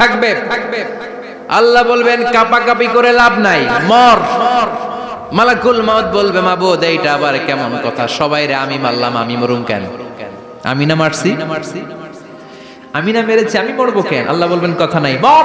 থাকবে। আল্লাহ বলবেন, কাপাকাপি করে লাভ নাই, মর। মালাকুল মাউত বলবে মা বোধ এইটা আবার কেমন কথা? সবাই রে আমি মারলাম, আমি মরুম কেন? আমি না মারছি? আমি না মেরেছি, আমি মরবো কেন? আল্লাহ বলবেন, কথা নাই, মর।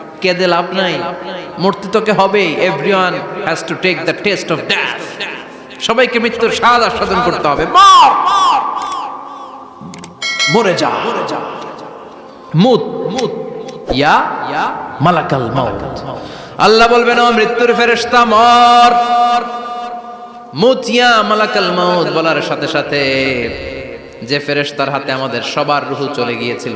কেঁদে লাভ নাই। মূর্তি তোকে হবে। Everyone has to take the taste of death সবাইকে মৃত্যুর স্বাদ আস্বাদন করতে হবে। মর! মরে যা। মুত। মুত ইয়া ইয়া মালাকাল মাউত। আল্লাহ বলবেন, ও মৃত্যুর ফেরেশতা, মর! মুত, ইয়া মালাকাল মাউত বলার সাথে সাথে যে ফেরেশতার হাতে আমাদের সবার রুহু চলে গিয়েছিল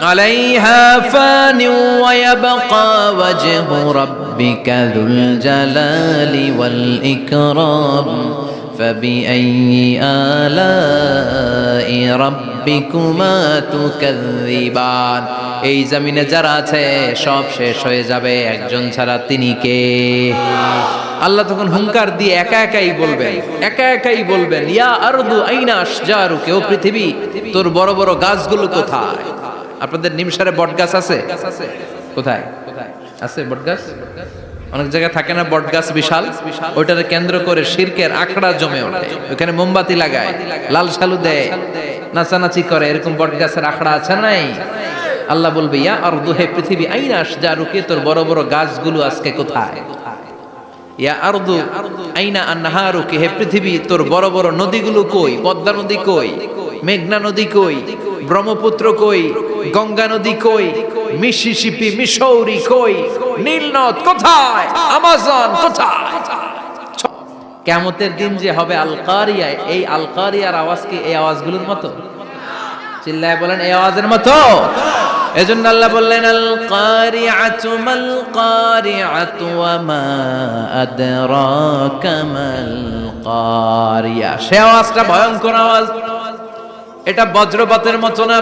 عليها فان ويبقى وجه ربك ذو الجلال والإكرام فبأي آلاء ربكما تكذبان এই জমিনে যারা আছে সব শেষ হয়ে যাবে একজন ছাড়া তিনি কে আল্লাহ তখন হুঙ্কার দিয়ে একা একাই বলবেন একা একাই বলবেন ইয়া আরদু আইনা আশজারু কেউ পৃথিবী তোর বড় বড় গাছগুলো কোথায় আপনাদের নিমসারে বট গাছ আছে? কোথায়? আছে বট গাছ অনেক জায়গায় থাকে না বট গাছ বিশাল? ওইটাকে কেন্দ্র করে শিরকের আখড়া জমে ওঠে। ওখানে মোমবাতি লাগায়, লাল সালু দেয়, নাচানাচি করে। এরকম বট গাছের আখড়া আছে নাই? আল্লাহ বলবে, ইয়া আর দুহে পৃথিবী আইনাস যা রুকে তোর বড় বড় গাছগুলো আজকে কোথায়? ইয়া আইনা হে পৃথিবী, তোর বড় বড় নদীগুলো কই? পদ্মা নদী কই? মেঘনা নদী কই? ব্রহ্মপুত্র কই? গঙ্গা নদী কই? মিসিসিপি মিসৌরি কই? নীলনদ কোথায়? আমাজন কোথায়? কেমতের দিন যে হবে আলকারিয়ায়, এই আলকারিয়ার আওয়াজ কি এই আওয়াজগুলোর মতো? চিল্লায় বলেন, এই আওয়াজের মতো? এজন্য আল্লাহ বললেন আল কারিআতু মাল কারিআতু ওয়া মা আদরাকা কারিয়া সে আওয়াজটা ভয়ঙ্কর আওয়াজ। এটা বজ্রপাতের মতো না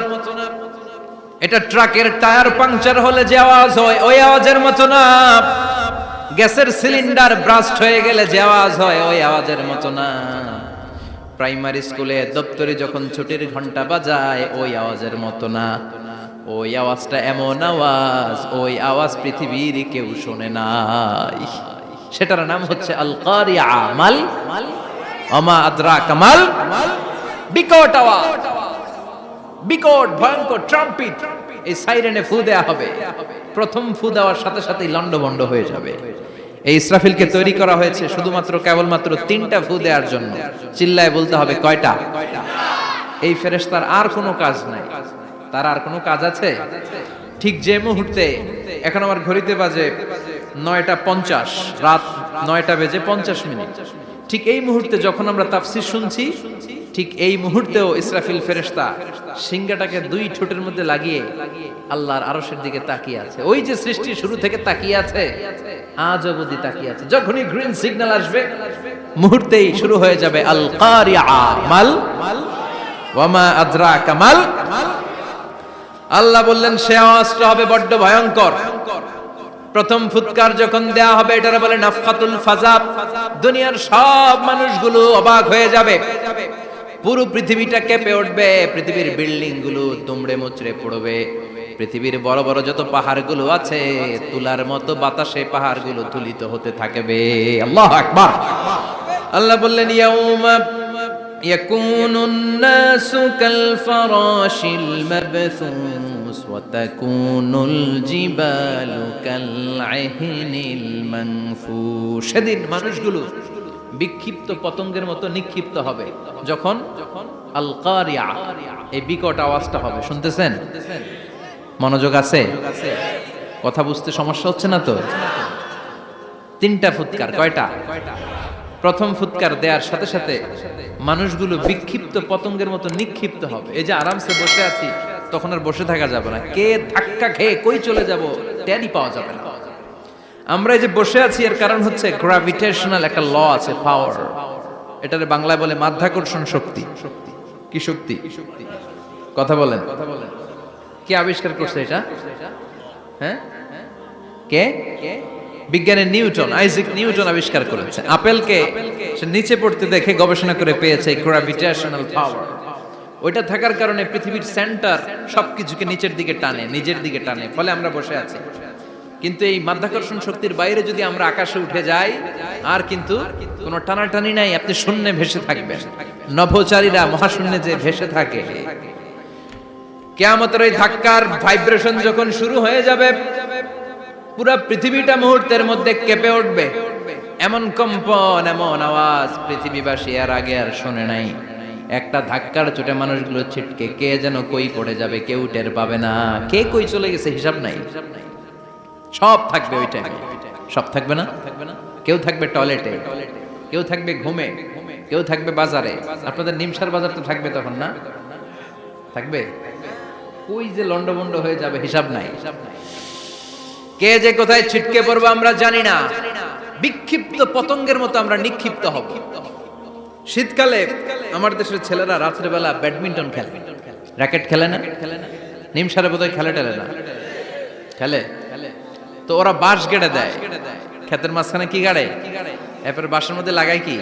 এটা ট্রাকের টায়ার পাংচার হলে যে আওয়াজ হয়, ওই আওয়াজের মতো না গ্যাসের সিলিন্ডার ব্রাস্ট হয়ে গেলে যে আওয়াজ হয়, ওই আওয়াজের মতো না প্রাইমারি স্কুলে দপ্তরে যখন ছুটির ঘণ্টা বাজায়, ওই আওয়াজের মতো না ওই আওয়াজটা এমন আওয়াজ, ওই আওয়াজ পৃথিবীর কেউ শোনে নাই। সেটার নাম হচ্ছে আল কারিয়া মাল অমা আদ্রা কামাল বিকট আওয়াজ। বিকট, ভয়ঙ্কর ট্রাম্পিট এই সাইরেনে ফু দেয়া হবে। প্রথম ফু দেওয়ার সাথে সাথেই লন্ডভন্ড হয়ে যাবে। এই ইসরাফিলকে তৈরি করা হয়েছে শুধুমাত্র, কেবলমাত্র তিনটা ফু দেওয়ার জন্য। চিল্লায় বলতে হবে, কয়টা? এই ফেরেশতার আর কোনো কাজ নাই। তার আর কোনো কাজ আছে? ঠিক যে মুহূর্তে, এখন আমার ঘড়িতে বাজে নয়টা পঞ্চাশ, রাত নয়টা বেজে পঞ্চাশ মিনিট। ঠিক এই মুহূর্তে যখন আমরা তাফসির শুনছি ঠিক এই মুহূর্তেও ইসরাফিল ফেরেশতা সিংহাটাকে দুই ঠোঁটের মধ্যে লাগিয়ে আল্লাহর আরশের দিকে তাকিয়ে আছে। ওই যে সৃষ্টি শুরু থেকে তাকিয়ে আছে, আজ অবধি তাকিয়ে আছে। যখনই গ্রিন সিগন্যাল আসবে, মুহূর্তেই শুরু হয়ে যাবে আল মাল। ওয়ামা আদ্রা কামাল আল্লাহ বললেন, সে আওয়াজটা হবে বড্ড ভয়ঙ্কর। প্রথম ফুৎকার যখন দেয়া হবে, এটার বলে নাফকাতুল ফাজাব। দুনিয়ার সব মানুষগুলো অবাক হয়ে যাবে। পুরো পৃথিবীটা কেঁপে উঠবে পৃথিবীর বিল্ডিং গুলো দুমড়ে মুচড়ে পড়বে পৃথিবীর বড় বড় যত পাহাড়গুলো আছে তুলার মতো বাতাসে পাহাড়গুলো তুলিত হতে থাকবে আল্লাহ আকবার আল্লাহ বললেন ইয়াউমা يكون الناس كالفراش المبثوث وتكون الجبال كالعهن المنفوش সেদিন মানুষগুলো বিক্ষিপ্ত পতঙ্গের মতো নিক্ষিপ্ত হবে। যখন? আল কারিয়া এই বিকট আওয়াজটা হবে। শুনতেছেন? মনোযোগ আছে? কথা বুঝতে সমস্যা হচ্ছে না তো? তিনটা ফুৎকার, কয়টা? প্রথম ফুৎকার দেওয়ার সাথে সাথে মানুষগুলো বিক্ষিপ্ত পতঙ্গের মতো নিক্ষিপ্ত হবে। এই যে আরামসে বসে আছি, তখন আর বসে থাকা যাবে না। কে ধাক্কা খেয়ে কই চলে যাব? ট্যারি পাওয়া যাবে না। আমরা এই যে বসে আছি, এর কারণ হচ্ছে গ্রাভিটেশনাল একটা ল আছে পাওয়ার এটারে বাংলায় বলে মাধ্যাকর্ষণ শক্তি। কি শক্তি? কথা বলেন। কথা বলেন কে আবিষ্কার করছে এটা? হ্যাঁ? কে? বিজ্ঞানের নিউটন, আইজিক নিউটন আবিষ্কার করেছে। আপেলকে সে নিচে পড়তে দেখে গবেষণা করে পেয়েছে গ্র্যাভিটেশনাল পাওয়ার ওইটা থাকার কারণে পৃথিবীর সেন্টার সবকিছুকে নিচের দিকে টানে, নিজের দিকে টানে। ফলে আমরা বসে আছি। কিন্তু এই মাধ্যাকর্ষণ শক্তির বাইরে যদি আমরা আকাশে উঠে যাই, আর কিন্তু কোনো টানাটানি নাই, আপনি শূন্যে ভেসে থাকবেন। নভোচারীরা মহাশূন্যে যে ভেসে থাকে। কেয়ামতের ওই ধাক্কার ভাইব্রেশন যখন শুরু হয়ে যাবে, পুরো পৃথিবীটা মুহূর্তের মধ্যে কেঁপে উঠবে। এমন কম্পন, এমন আওয়াজ পৃথিবীবাসী এর আগে আর শোনে নাই। একটা ধাক্কার চোটে মানুষগুলো ছিটকে, কে যেন কই পড়ে যাবে, কেউ টের পাবে না। কে কই চলে গেছে, হিসাব নাই। হিসাব নাই সব থাকবে ওই টাইমে সব থাকবে না? কেউ থাকবে টয়লেটে কেউ থাকবে ঘুমে, কেউ থাকবে বাজারে। আপনাদের নিমসার বাজার তো থাকবে তখন না? থাকবে? ওই যে লন্ডভন্ড হয়ে যাবে, হিসাব নাই। কে যে কোথায় ছিটকে পড়ব আমরা জানি না। বিক্ষিপ্ত পতঙ্গের মতো আমরা নিক্ষিপ্ত হব। শীতকালে আমার দেশের ছেলেরা রাত্রেবেলা ব্যাডমিন্টন খেলে। র্যাকেট খেলে না? নিমসারে বোধহয় খেলে টেলে না। খেলে? তো ওরা বাঁশ গেড়ে দেয়। ক্ষেতের মাঝখানে কি গাড়ে? এরপর বাঁশের মধ্যে লাগায় কি?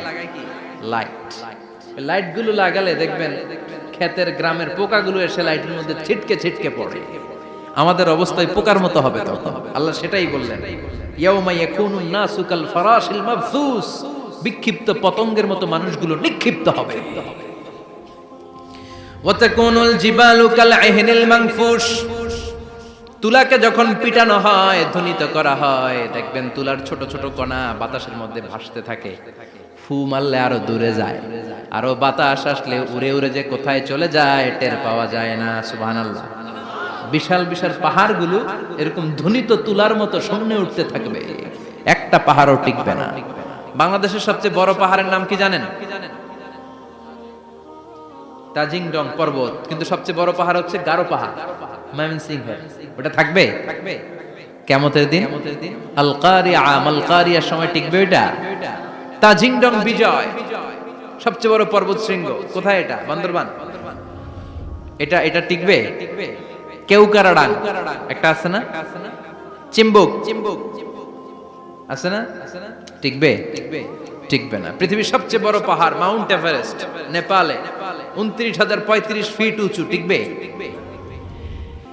লাইট লাইটগুলো লাগালে দেখবেন ক্ষেতের গ্রামের পোকাগুলো এসে লাইটের মধ্যে ছিটকে ছিটকে পড়ে। আমাদের অবস্থায় পোকার মতো হবে তখন। আল্লাহ সেটাই বললেন। বিক্ষিপ্ত পতঙ্গের মতো মানুষগুলো নিক্ষিপ্ত হবে। জিবালু কাল আহনিল মানফুশ তুলাকে যখন পিটানো হয়, ধ্বনিত করা হয়, দেখবেন তুলার ছোট ছোট কণা বাতাসের মধ্যে ভাসতে থাকে। ফু মারলে আরও দূরে যায়। আরও বাতাস আসলে উড়ে উড়ে যে কোথায় চলে যায়, টের পাওয়া যায় না, সুবহানাল্লাহ। বিশাল বিশাল পাহাড়গুলো এরকম ধ্বনিত তুলার মতো সামনে উঠতে থাকবে। একটা পাহাড়ও টিকবে না। বাংলাদেশের সবচেয়ে বড় পাহাড়ের নাম কি জানেন? তাজিংডং পর্বত। কিন্তু সবচেয়ে বড় পাহাড় হচ্ছে গারো পাহাড়। ময়মনসিংহ ওটা থাকবে? থাকবে কেমতের দিন? আল কারিয়া আল কারিয়ার সময় টিকবে ওটা তাজিংডং বিজয়, সবচেয়ে বড় পর্বত শৃঙ্গ। কোথায় এটা? বান্দরবান? এটা এটা টিকবে? কেউকারাডাং। একটা আছে না? চিম্বুক। চিম্বুক আছে না? টিকবে? টিকবে না। পৃথিবীর সবচেয়ে বড় পাহাড়, মাউন্ট এভারেস্ট, নেপালে। উনত্রিশ হাজার পঁয়ত্রিশ ফিট উঁচু টিকবে টিকবে?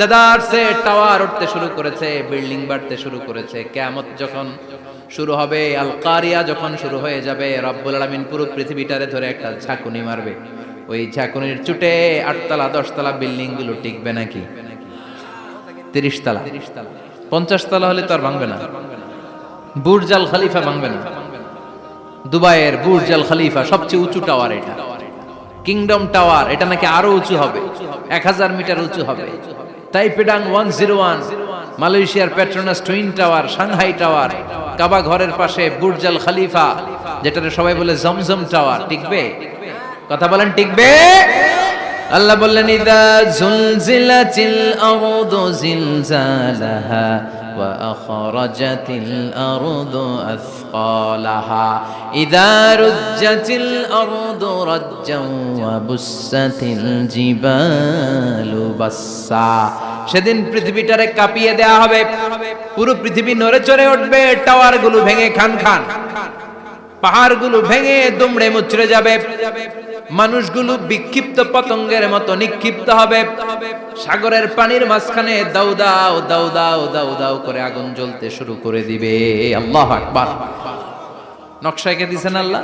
দেদারসে টাওয়ার উঠতে শুরু করেছে, বিল্ডিং বাড়তে শুরু করেছে। কেয়ামত যখন শুরু হবে আল কারিয়া যখন শুরু হয়ে যাবে, রব্বুল আলামিন পুরো পৃথিবীটারে ধরে একটা ঝাঁকুনি মারবে। ওই ঝাঁকুনির চুটে আটতলা, দশতলা বিল্ডিংগুলো টিকবে নাকি? তিরিশ তলা পঞ্চাশ তলা হলে তো আর ভাঙবে না। বুর্জাল খালিফা ভাঙবে না। দুবাইয়ের বুর্জাল খালিফা সবচেয়ে উঁচু টাওয়ার এটা। কিংডম টাওয়ার, এটা নাকি আরও উঁচু হবে? এক হাজার মিটার উঁচু হবে। তাইপেডাং ওয়ান জিরো ওয়ান মালয়েশিয়ার Petronas twin tower Shanghai tower কাবা ঘরের পাশে বুর্জাল খালিফা যেটা সবাই বলে জমজম টাওয়ার টিকবে? কথা বলেন, টিকবে? আল্লাহ বললেন, ইদা জুলজিলাতিল আরদু জিলজালাহা আরদু আথকালাহা ইদা রুজ্জাতিল আরদু রাজ্জান ওয়া বুসাতিল জিবালু বাসসা সেদিন পৃথিবীটারে কাঁপিয়ে দেয়া হবে। পুরো পৃথিবী নড়ে চড়ে উঠবে, টাওয়ারগুলো ভেঙে খান খান। পাহাড়গুলো ভেঙে দুমড়ে মুচড়ে যাবে। মানুষগুলো বিক্ষিপ্ত পতঙ্গের মতো নিক্ষিপ্ত হবে। সাগরের পানির মাঝখানে দাউ দাও দাউ দাও দাউ দাউ করে আগুন জ্বলতে শুরু করে দিবে। আল্লাহ আকবার। নকশাকে দিছেন আল্লাহ?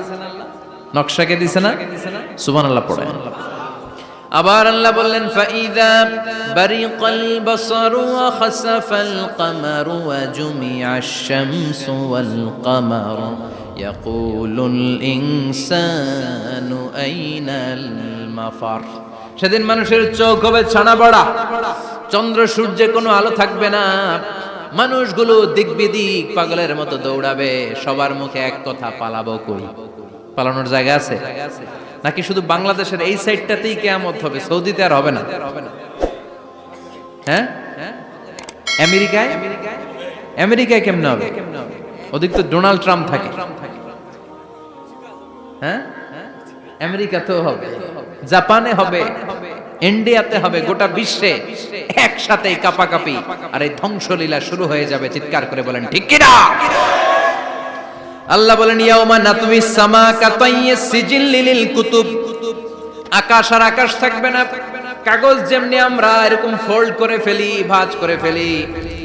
নকশাকে দিছে না? সুবহানাল্লাহ পড়েন আবার আল্লাহ বললেন, ফাইদা বারিকাল বাসারু ওয়া খাসাফাল কামারু ওয়া জুমিআশ শামসু ওয়াল কামারু। ইয়াকুলুল ইনসানু আইনাল মাফার সেদিন মানুষের চোখ হবে ছানা বড়া চন্দ্র সূর্যে কোনো আলো থাকবে না। মানুষগুলো দিক বিদিক পাগলের মতো দৌড়াবে। সবার মুখে এক কথা, পালাবো কই? পালানোর জায়গা আছে? নাকি শুধু বাংলাদেশের এই সাইডটাতেই কেয়ামত হবে? সৌদিতে আর হবে না। হ্যাঁ? আমেরিকায়? আমেরিকায় কেমনে হবে? ওদিক তো ডোনাল্ড ট্রাম্প থাকে। হ্যাঁ? আমেরিকাতেও হবে জাপানে হবে ইন্ডিয়াতে হবে গোটা বিশ্বে একসাথে কাপাকাপি। আর এই ধ্বংসলীলা শুরু হয়ে যাবে চিৎকার করে বলেন ঠিক কিনা? আল্লাহ বলেন ইয়াউমা নাতমি সামা কাতাইয়ে সিজিল লিলিল কুতুব। আকাশ আর আকাশ থাকবে না। কাগজ যেমনি আমরা এরকম ফোল্ড করে ফেলি ভাঁজ করে ফেলি।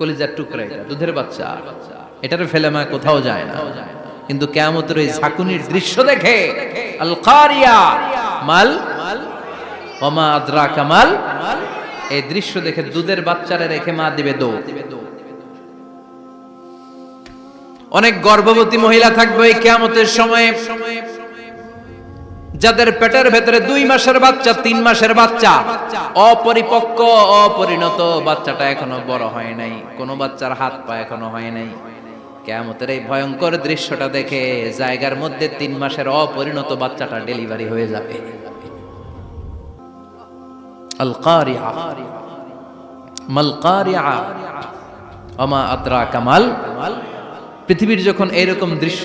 কলিজার টুকরা এটা, দুধের বাচ্চা। এটারে ফেলে মা কোথাও যায় না। কিন্তু কেয়ামতের ওই ঝাঁকুনির দৃশ্য দেখে আল মাল, ওমা কামাল এই দৃশ্য দেখে দুধের বাচ্চারে রেখে মা দিবে দৌড়। অনেক গর্ভবতী মহিলা থাকবে এই কেয়ামতের সময়ে। যাদের পেটের ভেতরে দুই মাসের বাচ্চা, তিন মাসের বাচ্চা। অপরিপক্ক, অপরিণত বাচ্চাটা এখনও বড় হয় নাই। কোনো বাচ্চার হাত পা এখনও হয় নাই। কেয়ামতের এই ভয়ঙ্কর দৃশ্যটা দেখে জায়গার মধ্যে তিন মাসের অপরিণত বাচ্চাটা ডেলিভারি হয়ে যাবে। পৃথিবীর যখন এইরকম দৃশ্য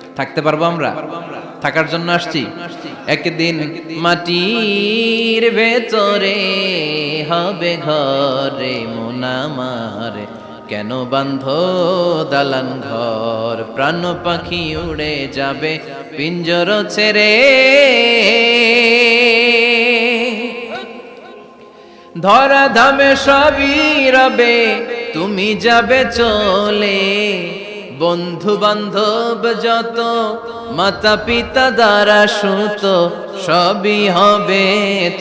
থাকতে পারব আমরা? থাকার জন্য আসছি? একদিন মাটির ভেতরে হবে ঘরে মোনামারে কেন বান্ধ দালান ঘর? প্রাণ পাখি উড়ে যাবে পিঞ্জর ছেড়ে। ধরা ধামে সবই রবে, তুমি যাবে চলে। বন্ধু বান্ধব যত মাতা পিতা দ্বারা সুত, সবই হবে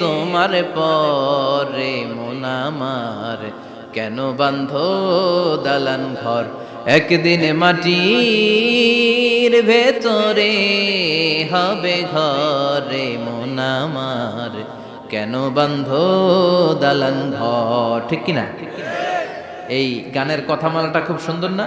তোমার পরে মোনামার কেন বান্ধ দালান ঘর, একদিন মাটির ভেতরে হবে ঘরে মোনামার কেন বান্ধ দালান ঘর, ঠিক কিনা? এই গানের কথামালাটা খুব সুন্দর না?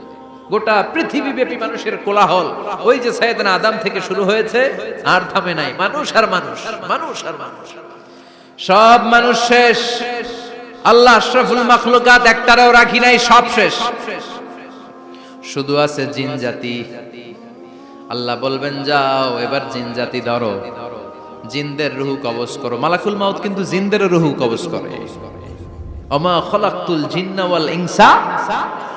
গোটা পৃথিবী ব্যাপী মানুষের কোলাহল। ওই যে সাইয়েদনা আদম থেকে শুরু হয়েছে, আর থামে নাই। মানুষ আর মানুষ মানুষ আর মানুষ। সব মানুষ শেষ। আল্লাহ আশরাফুল মাখলুকাত একটারেও রাখি নাই, সব শেষ। শুধু আছে জিন জাতি। আল্লাহ বলবেন, যাও, এবার জিন জাতি ধরো। জিনদের রুহু কবজ করো। মালাকুল মাউত কিন্তু জিনদের রুহু কবজ করে। অমা খলাকতুল জিন্না ওয়াল ইনসা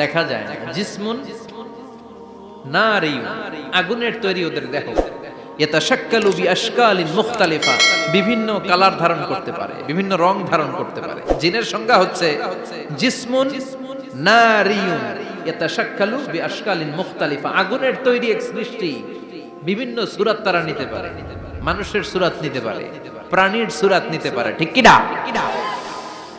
দেখা যায় না। জিসমুন নারী আগুনের তৈরি ওদের দেহ। ইয়াতাশাক্কালু বিআশকালিন মুখতালিফা, বিভিন্ন কালার ধারণ করতে পারে, বিভিন্ন রং ধারণ করতে পারে। জিনের সংজ্ঞা হচ্ছে জিসমুন নারিয়ুন, ইয়াতাশাক্কালু বিআশকালিন মুখতালিফা। আগুনের তৈরি এক সৃষ্টি বিভিন্ন সুরাত তারা নিতে পারে। মানুষের সুরাত নিতে পারে, প্রাণীর সুরাত নিতে পারে। ঠিক কিনা?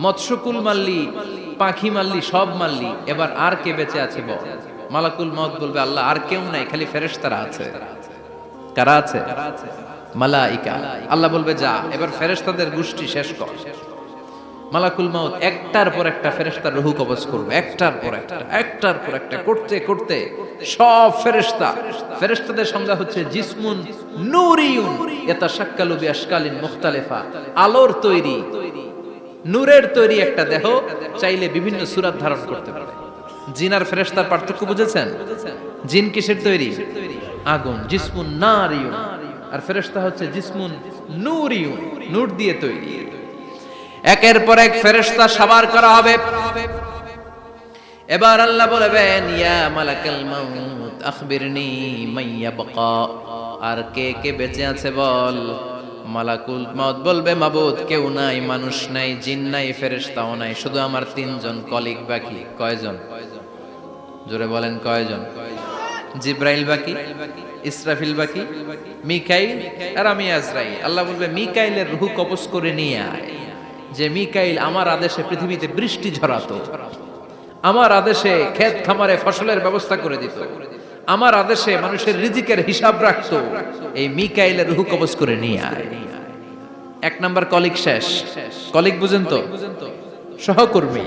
মৎস্যকুল মারলি পাখি মারলি সব মারলি এবার আর কে বেঁচে আছে বল? মালাকুল মত বলবে, আল্লাহ, আর কেউ নাই, খালি ফেরেশতারা আছে। কারা আছে? মালাইকা। আল্লাহ বলবে, যা, এবার ফেরেশতাদের গোষ্ঠী শেষ কর। মালাকুল মাউত একটার পর একটা ফেরেশতার রুহু কবজ করবে, একটার পর একটা, একটার পর একটা, করতে করতে সব ফেরেশতা। ফেরেশতাদের সংজ্ঞা হচ্ছে জিসমুন নূরিয়ুন, ইয়াতাশাক্কালু বিআশকালিন মুখতালিফা। আলোর তৈরি নূরের তৈরি একটা দেহ চাইলে বিভিন্ন সুরাত ধারণ করতে পারে। জিন আর ফেরেশতার পার্থক্য বুঝেছেন? জিন কিসের তৈরি? আগুন, জিসমুন নারিয়ুন। আর ফেরেশতা হচ্ছে জিসমুন নূরিয়ুন, নূর দিয়ে তৈরি। একের পর এক ফেরেশতা সাবার করা হবে। এবার আল্লাহ বলবেন, ইয়া মালাকাল মাউত, আখবিরনি মাইয়া বাকা আর কে কে বেঁচে আছে বল? মালাকুল মাউত বলবে, মাবুদ, কেউ নাই, মানুষ নাই, জিন নাই, ফেরেশতাও নাই, শুধু আমার তিনজন কলিগ বাকি, কয়জন? জোরে বলেন, কয়জন? জিব্রাইল বাকি, ইসরাফিল বাকি, মিকাইল আর আমি আজরাইল। আল্লাহ বলবে, মিকাইলের রুহু কবজ করে নিয়ে আয়। যে মিকাইল আমার আদেশে পৃথিবীতে বৃষ্টি ঝরাতো, আমার আদেশে ক্ষেত খামারে ফসলের ব্যবস্থা করে দিত আমার আদেশে মানুষের রিজিকের হিসাব রাখতো। এই মিকাইলের রুহু কবজ করে নিয়ে আয়। এক নাম্বার কলিগ শেষ। কলিগ বুঝেন তো? সহকর্মী।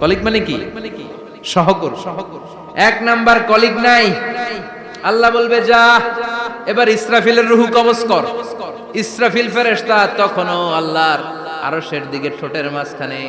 কলিগ মানে কি? সহকর্মী। এক নাম্বার কলিগ নাই। আল্লাহ বলবে, যা, এবার ইসরাফিলের রুহু কবজ কর। ইসরাফিল ফেরেশতা তখনও আল্লাহর আরশের দিকে ঠোঁটের মাঝখানে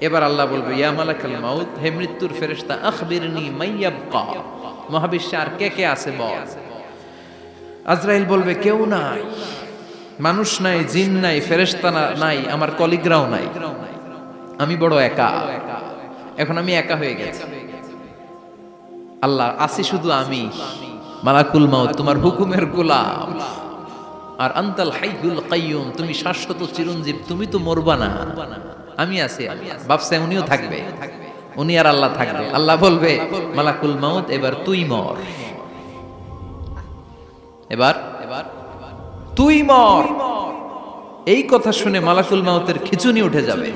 এবার আল্লাহ বলবে, ইয়া মালাকাল মাউত, হে মৃত্যুর ফেরেশতা, আখবিরনি মাইয়াবকা মহাবিশ্বে আর কে কে আছে বল? আজরাইল বলবে, কেউ নাই। মানুষ নাই, জিন নাই, ফেরেশতা নাই, আমার কলিগরাও নাই। আমি বড় একা। এখন আমি একা হয়ে গেছি। আল্লাহ আসি শুধু আমি। মালাকুল মাউত, তোমার হুকুমের গোলাম। আর আন্তাল হাইহুল কাইয়ুম, তুমি শাশ্বত চিরঞ্জীব, তুমি তো মরবা না। আমি আছি বাপসে উনিও থাকবে। উনি আর আল্লাহ থাকবে। আল্লাহ বলবে, মালাকুল মাউত, এবার তুই মর। এবার এবার, তুই মর। এই কথা শুনে মালাকুল মাউতের খিচুনি উঠে যাবে।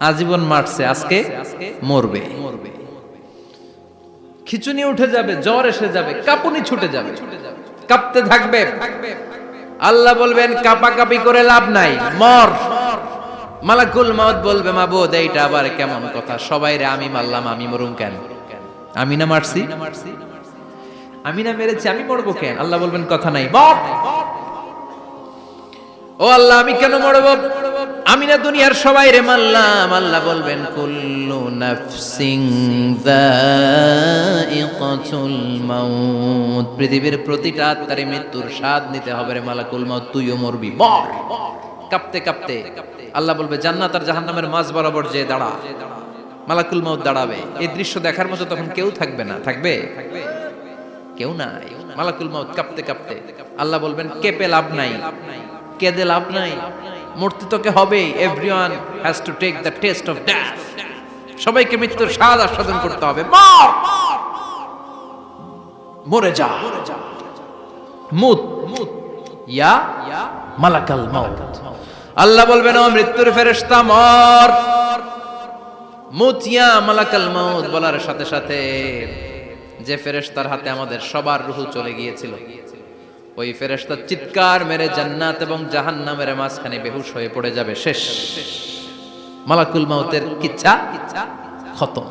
আজীবন মারছে, আজকে মরবে। খিচুনি উঠে যাবে, জ্বর এসে যাবে, কাঁপুনি ছুটে যাবে। কাঁপতে থাকবে। আল্লাহ বলবেন, কাপাকাপি করে লাভ নাই, মর। মালাকুল মাউত বলবে মা মাবুদ, এইটা আবার কেমন কথা? সবাই রে আমি মারলাম, আমি মরুম কেন? আমি না মারছি। আমি না মেরেছি, আমি মরবো কেন? আল্লাহ বলবেন, কথা নাই ও আল্লাহ, আমি কেন মরব? আমি না দুনিয়ার সবাই রে মারলাম, আল্লাহ বলবেন, কুল্লু নাফসিং যায়িকাতুল মাউত। পৃথিবীর প্রতিটা আত্মারে মৃত্যুর স্বাদ নিতে হবে রে মালাকুল মাউত, তুইও মরবি, মর। কাঁপতে কাঁপতে। আল্লাহ বলবে, জান্নাত আর জাহান্নামের মাঝ বরাবর যে দাঁড়া, মালাকুল মাউত দাঁড়াবে। এই দৃশ্য দেখার মতো তখন কেউ থাকবে না। থাকবে? কেউ নাই। মালাকুল মাউত কাঁপতে কাঁপতে আল্লাহ বলবেন, কেঁপে লাভ নাই। কেঁদে লাভ নাই। মূর্তি তোকে হবে। Everyone has to take the taste of death সবাইকে মৃত্যুর স্বাদ আস্বাদন করতে হবে। মর! মরে যা। মুত। ইয়া মালাকাল মাউত। আল্লাহ বলবেন, ও মৃত্যুর ফেরেশতা, মর। মুতিয়া মালাকাল মাউত বলার সাথে সাথে যে ফেরেশতার হাতে আমাদের সবার রুহু চলে গিয়েছিল, ওই ফেরেশতা চিৎকার মেরে জান্নাত এবং জাহান্নামের মাঝখানে বেহুশ হয়ে পড়ে যাবে। শেষ। মালাকুল মাউতের কিচ্ছা খতম।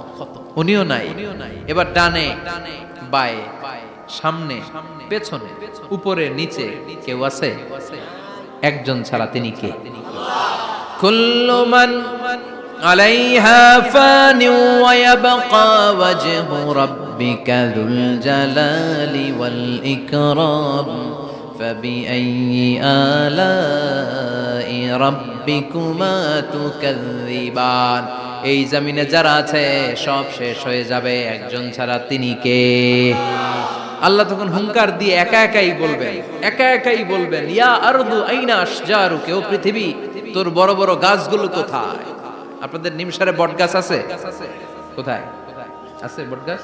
উনিও নাই। এবার ডানে, বায়ে, সামনে, পেছনে, উপরে, নিচে কেউ আছে? একজন ছাড়া তিনি কে? কুল্লুমান আলাইহা ফানি ওয়া ইয়াবকা ওয়াজহু রাব্বিকা যুল জালালি ওয়াল ইকরাম। ফাবিআইয়ি আলাই রাব্বিকুমা তুকাযযিবান। এই জমিনে যারা আছে, সব শেষ হয়ে যাবে। একজন ছাড়া তিনি কে? আল্লাহ তখন হুঙ্কার দিয়ে একা একাই বলবেন, একা একাই বলবেন, ইয়া আরদু আইনা আশজারু কেউ পৃথিবী, তোর বড় বড় গাছগুলো কোথায়? আপনাদের নিমসারে বট গাছ আছে? কোথায়? আছে বট গাছ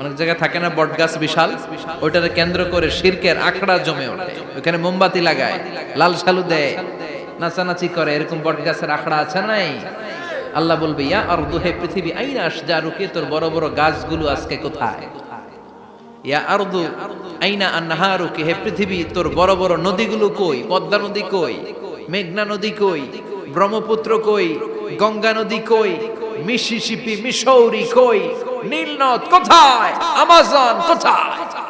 অনেক জায়গায় থাকে না বট গাছ বিশাল? ওইটাকে কেন্দ্র করে শিরকের আখড়া জমে ওঠে। ওখানে মোমবাতি লাগায়, লাল সালু দেয়, নাচানাচি করে। এরকম বট গাছের আখড়া আছে নাই? আল্লাহ বলবে, ইয়া আর দুহে পৃথিবী, আইনা আশজারুকে তোর বড় বড় গাছগুলো আজকে কোথায়? ইয়া আরদু, আইনা আন্নাহারুকে হে পৃথিবী, তোর বড় বড় নদীগুলো কই? পদ্মা নদী কই? মেঘনা নদী কই? ব্রহ্মপুত্র কই? গঙ্গা নদী কই? মিসিসিপি মিসৌরি কই? নীলনদ কোথায়? আমাজন কোথায়?